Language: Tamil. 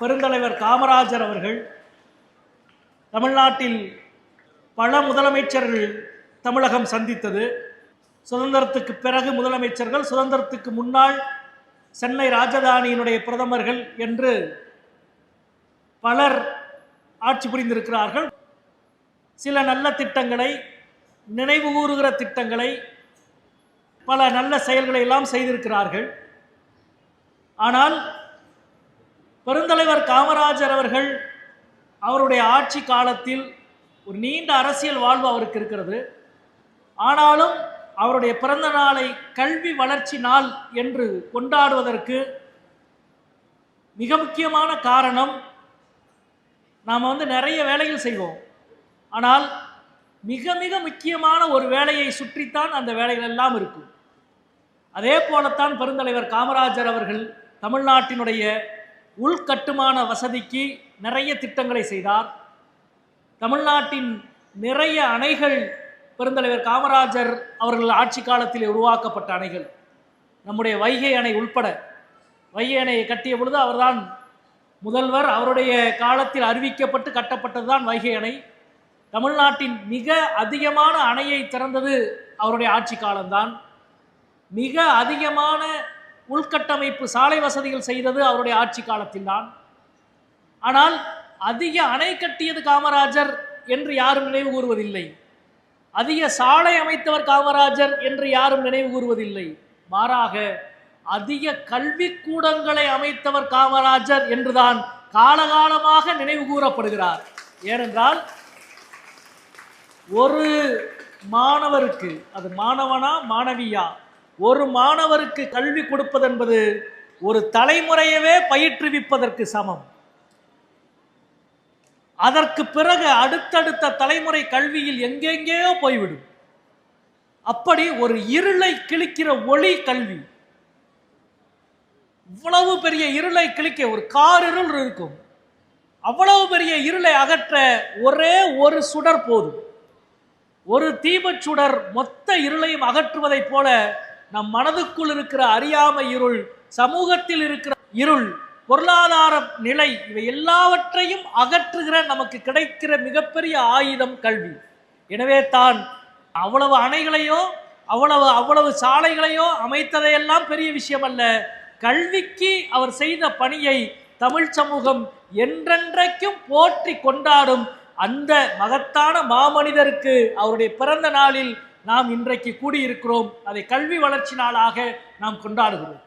பெருந்தலைவர் காமராஜர் அவர்கள் தமிழ்நாட்டில் பல முதலமைச்சர்கள் தமிழகம் சந்தித்தது. சுதந்திரத்துக்கு பிறகு முதலமைச்சர்கள் சுதந்திரத்துக்கு முன்னாள் சென்னை ராஜதானியினுடைய பிரதமர்கள் என்று பலர் ஆட்சி புரிந்திருக்கிறார்கள். சில நல்ல திட்டங்களை நினைவு கூறுகிற திட்டங்களை பல நல்ல செயல்களை எல்லாம் செய்திருக்கிறார்கள். ஆனால் பெருந்தலைவர் காமராஜர் அவர்கள் அவருடைய ஆட்சி காலத்தில் ஒரு நீண்ட அரசியல் வாழ்வு அவருக்கு இருக்கிறது. ஆனாலும் அவருடைய பிறந்த நாளை கல்வி வளர்ச்சி நாள் என்று கொண்டாடுவதற்கு மிக முக்கியமான காரணம் நாம் வந்து நிறைய வேலைகள் செய்வோம். ஆனால் மிக மிக முக்கியமான ஒரு வேலையை சுற்றித்தான் அந்த வேலைகள் எல்லாம் இருக்கும். அதே போலத்தான் பெருந்தலைவர் காமராஜர் அவர்கள் தமிழ்நாட்டினுடைய உள்கட்டுமான வசதிக்கு நிறைய திட்டங்களை செய்தார். தமிழ்நாட்டின் நிறைய அணைகள் பெருந்தலைவர் காமராஜர் அவர்கள் ஆட்சி காலத்தில் உருவாக்கப்பட்ட அணைகள். நம்முடைய வைகை அணை உள்பட. வைகை அணையை கட்டிய பொழுது அவர்தான் முதல்வர். அவருடைய காலத்தில் அறிவிக்கப்பட்டு கட்டப்பட்டதுதான் வைகை அணை. தமிழ்நாட்டின் மிக அதிகமான அணையை திறந்தது அவருடைய ஆட்சி காலம்தான். மிக அதிகமான உள்கட்டமைப்பு சாலை வசதிகள் செய்தது அவருடைய ஆட்சி காலத்தில்தான். ஆனால் அதிக அணை கட்டியது காமராஜர் என்று யாரும் நினைவு கூறுவதில்லை. அதிக சாலை அமைத்தவர் காமராஜர் என்று யாரும் நினைவு கூறுவதில்லை. மாறாக அதிக கல்விக்கூடங்களை அமைத்தவர் காமராஜர் என்றுதான் காலகாலமாக நினைவு கூறப்படுகிறார். ஏனென்றால் ஒரு மாணவருக்கு அது மாணவனா மாணவியா ஒரு மாணவருக்கு கல்வி கொடுப்பது என்பது ஒரு தலைமுறையவே பயிற்றுவிப்பதற்கு சமம். அதற்கு பிறகு அடுத்தடுத்த தலைமுறை கல்வியில் எங்கெங்கேயோ போய்விடும். அப்படி ஒரு இருளை கிழிக்கிற ஒளி கல்வி. இவ்வளவு பெரிய இருளை கிழிக்க ஒரு கார் இருள் இருக்கும். அவ்வளவு பெரிய இருளை அகற்ற ஒரே ஒரு சுடர் போதும். ஒரு தீபச் சுடர் மொத்த இருளையும் அகற்றுவதைப் போல நம் மனதுக்குள் இருக்கிற அறியாமை இருள் சமூகத்தில் இருக்கிற இருள் பொருளாதார நிலை இவை எல்லாவற்றையும் அகற்றுகிற நமக்கு கிடைக்கிற மிகப்பெரிய ஆயுதம் கல்வி. எனவே தான் அவ்வளவு அணைகளையோ அவ்வளவு அவ்வளவு சாலைகளையோ அமைத்ததையெல்லாம் பெரிய விஷயம் அல்ல. கல்விக்கு அவர் செய்த பணியை தமிழ் சமூகம் என்றென்றைக்கும் போற்றி கொண்டாடும் அந்த மகத்தான மாமனிதருக்கு அவருடைய பிறந்த நாளில் நாம் இன்றைக்கு கூடியிருக்கிறோம். அதை கல்வி வளர்ச்சி நாளாக நாம் கொண்டாடுகிறோம்.